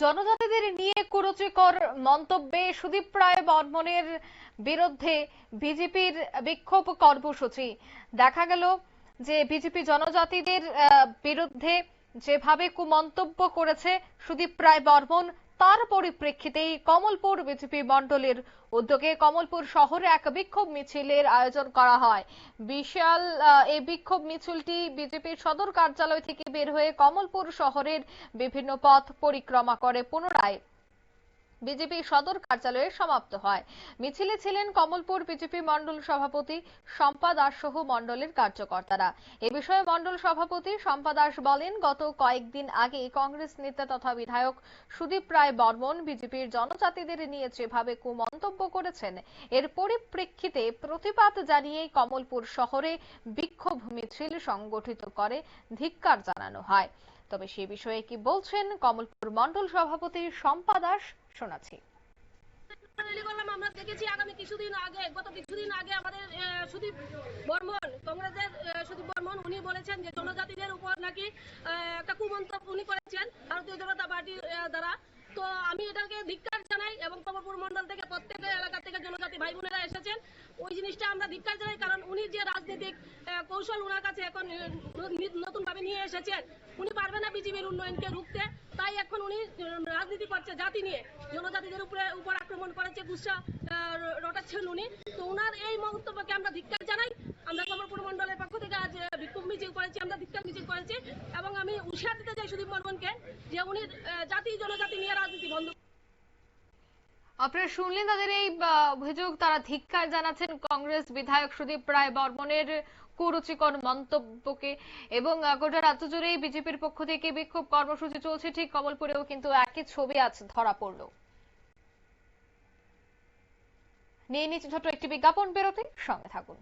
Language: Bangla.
জনজাতিদের নিয়ে কুরুচিকর মন্তব্যে সুদীপ রায় বর্মনের বিরুদ্ধে বিজেপির বিক্ষোভ কর্মসূচি। দেখা গেল যে বিজেপি জনজাতিদের বিরুদ্ধে যেভাবে কুমন্তব্য করেছে সুদীপ রায় বর্মন তার পরিপ্রেক্ষিতেই কমলপুর বিজেপি মণ্ডলের উদ্যোগে কমলপুর শহরে এক বিক্ষোভ মিছিলের আয়োজন করা হয়। বিশাল এই বিক্ষোভ মিছিলটি বিজেপির সদর কার্যালয় থেকে বের হয়ে কমলপুর শহরের বিভিন্ন পথ পরিক্রমা করে। পুনরায় বিজেপি সদর কার্যালয়ে সমাপ্ত হয়। মিছিলে ছিলেন কমলপুর বিজেপি মণ্ডল সভাপতি শম্পা দাস সহ মণ্ডলের কার্যকর্তারা। এ বিষয়ে মণ্ডল সভাপতি শম্পা দাস বলেন, গত কয়েকদিন আগে কংগ্রেস নেতা তথা বিধায়ক সুদীপ রায় বর্মন বিজেপির জনজাতিদের নিয়ে যেভাবে কুমন্তব্য করেছেন, এর পরিপ্রেক্ষিতে প্রতিবাদ জানিয়ে কমলপুর শহরে বিক্ষোভ মিছিল সংগঠিত করে ধিক্কার জানানো হয়। তবে সে বিষয়ে কি বলছেন কমলপুর মণ্ডল সভাপতি শম্পা দাস শোনাচ্ছি। আমরা দেখেছি আগামী কিছুদিন আগে, গত কিছুদিন আগে আমাদের সুদীপ বর্মন, কংগ্রেসের সুদীপ বর্মন, উনি বলেছেন যে জনজাতিদের উপর নাকি একটা উনি করেছেন ভারতীয় জনতা পার্টির দ্বারা। তো আমি এটাকে ধিক্কার জানাই এবং কমলপুর মন্ডল থেকে প্রত্যেক এলাকা থেকে জনজাতি ভাই বোনেরা এসেছেন। ওই জিনিসটা আমরা ধিক্কার জানাই, কারণ উনি যে রাজনৈতিক কৌশল ওনার কাছে এখন নতুন ভাবে নিয়ে এসেছেন। উনি পারবে না বিজেপির উন্নয়নকে রুখতে। তাই এখন উনি রাজনীতি করছে জাতি নিয়ে। জনজাতিদের উপরে উপর আক্রমণ করেছে, গুসা রটাচ্ছেন উনি। তো ওনার এই মন্তব্যকে আমরা ধিক্কার জানাই। আমরা কমলপুর মন্ডলের পক্ষ থেকে আজ বিক্ষোভ মিছিল করেছি, আমরা ধিক্কার মিছিল করেছি। এবং আমি উৎসাহ দিতে চাই সুদীপ বর্মনকে যে উনি জাতি জনজাতি আপনারা শুনলেন তাদের এই অভিযোগ। তারা ধিক্কার জানাচ্ছেন কংগ্রেস বিধায়ক সুদীপ রায় বর্মনের কুরুচিকর মন্তব্যকে এবং গোটা রাজ্য জুড়েই বিজেপির পক্ষ থেকে বিক্ষোভ কর্মসূচি চলছে। ঠিক কমলপুরেও কিন্তু একই ছবি আজ ধরা পড়ল। নিয়ে নিচ্ছে ছোট একটি বিজ্ঞাপন বেরোতে সঙ্গে থাকুন।